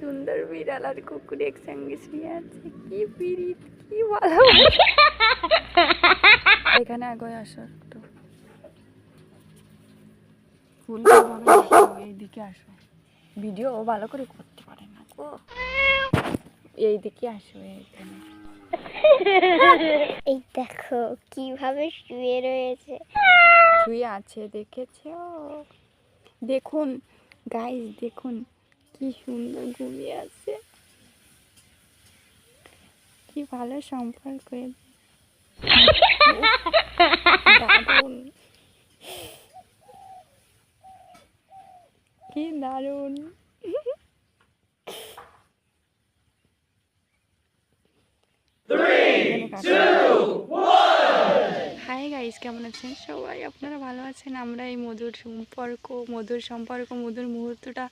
সুন্দর বিড়াল আর কুকুর একসঙ্গে শুয়ে আছে। কি পিরিত কি ভালো এখানে আগে আসো একটু। ফুল এইদিকে আসো। ভিডিও ভালো করে করতে পারে না গো। এইদিকে আসো এইখানে। এই দেখো কীভাবে শুয়ে রয়েছে। শুয়ে আছে দেখেছ? দেখুন গাইস দেখুন। কি সুন্দর ঘুমিয়ে আছে। কি ভালো সম্পর্ক কি দারুণ। হাই গাইস কেমন আছেন? সবাই আপনারা ভালো আছেন? আমরা এই মধুর সম্পর্ক মধুর সম্পর্ক মধুর মুহূর্তটা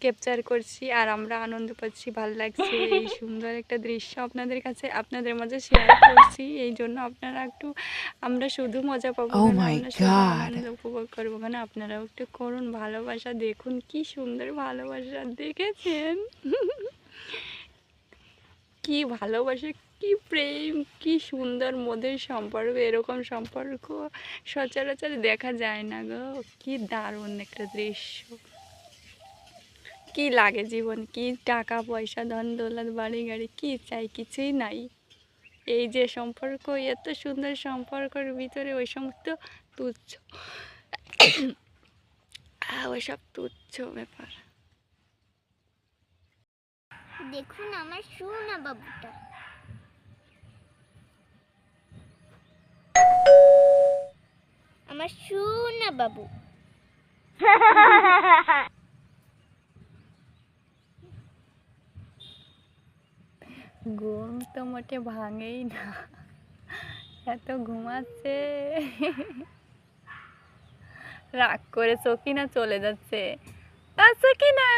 ক্যাপচার করছি আর আমরা আনন্দ পাচ্ছি ভালো লাগছে। এই সুন্দর একটা দৃশ্য আপনাদের কাছে আপনাদের মাঝে শেয়ার করছি। এই জন্য আপনারা একটু আমরা শুধু মজা পাবো Oh. আনন্দ উপভোগ করব কেন? আপনারাও একটু করুন ভালোবাসা দেখুন কি সুন্দর ভালোবাসা দেখেছেন। কি ভালোবাসে কি প্রেম, কি সুন্দর মধুর সম্পর্ক, এরকম সম্পর্ক সচরাচর দেখা যায় না গো। কি দারুণ একটা দৃশ্য। কি লাগে জীবন, কি টাকা, পয়সা, ধন, দৌলত, বাড়ি, গাড়ি, কি চাই, কিছুই নাই। এই যে সম্পর্ক, এত সুন্দর সম্পর্কের ভিতরে ওই সমস্ত তুচ্ছ। ওইসব তুচ্ছ ব্যাপার। দেখুন আমার সোনা বাবুটা। আমার সোনা বাবু। ঘুম তো মোটে ভাঙেই না। এত ঘুমাচ্ছে। রাগ করে সকিনা চলে যাচ্ছে। তা সকিনা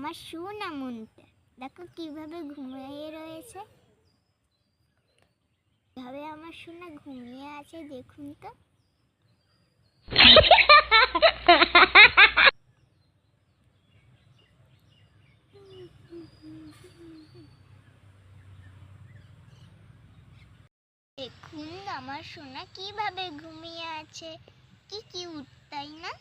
আমার সোনা মনটা দেখো কীভাবে ঘুমিয়ে রয়েছে। কীভাবে আমার সোনা ঘুমিয়ে আছে দেখুন তো। দেখুন আমার সোনা কীভাবে ঘুমিয়ে আছে। কি কিউট তাই না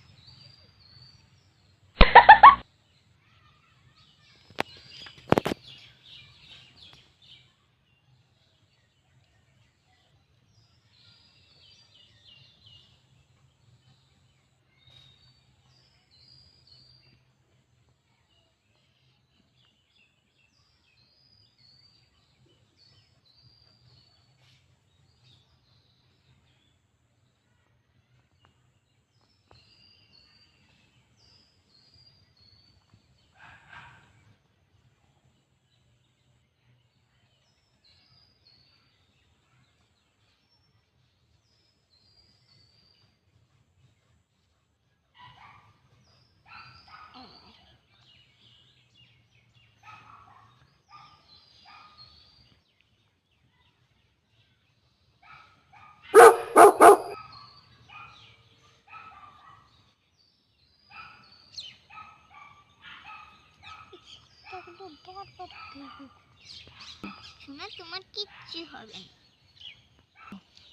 শোনা তোমার কিচ্ছু হবে না।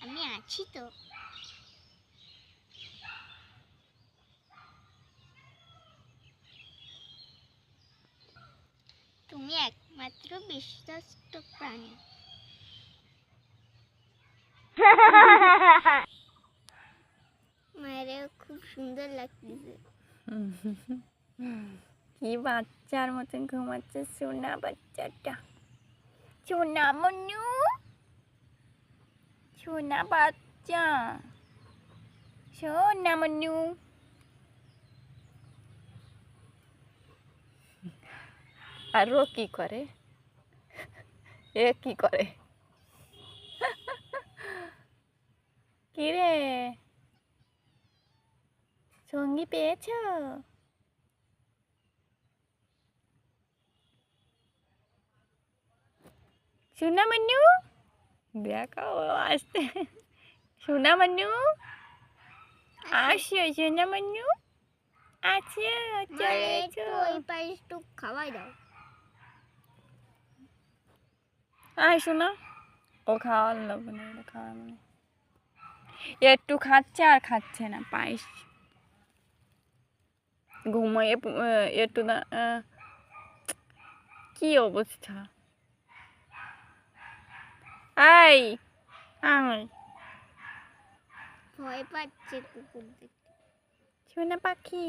আমি আছি তো। তুমি একমাত্র বিশ্বস্ত প্রাণী। মায়েরও খুব সুন্দর লাগতেছে। কি বাচ্চার মতন ঘুমাচ্ছে সোনা বাচ্চাটা? সোনা মনু? সোনা বাচ্চা? সোনা মনু? আর ও কি করে? এ কি করে? কি রে সঙ্গী পেয়েছ? সোনা মানু দেখো আসতে। সোনা মানু আসো সোনা মানু আচ্ছা মানে চলে ওই পাশে একটু খাওয়াই দাও। আয় শোনা। ও খাওয়ার লোক না এটা খাওয়ার মানে একটু খাচ্ছে আর খাচ্ছে না পায়েস। ঘুমোয় একটু না কি অবস্থা? আই আয় ভয় পাচ্ছে কুকুর দেখতে সোনা পাখি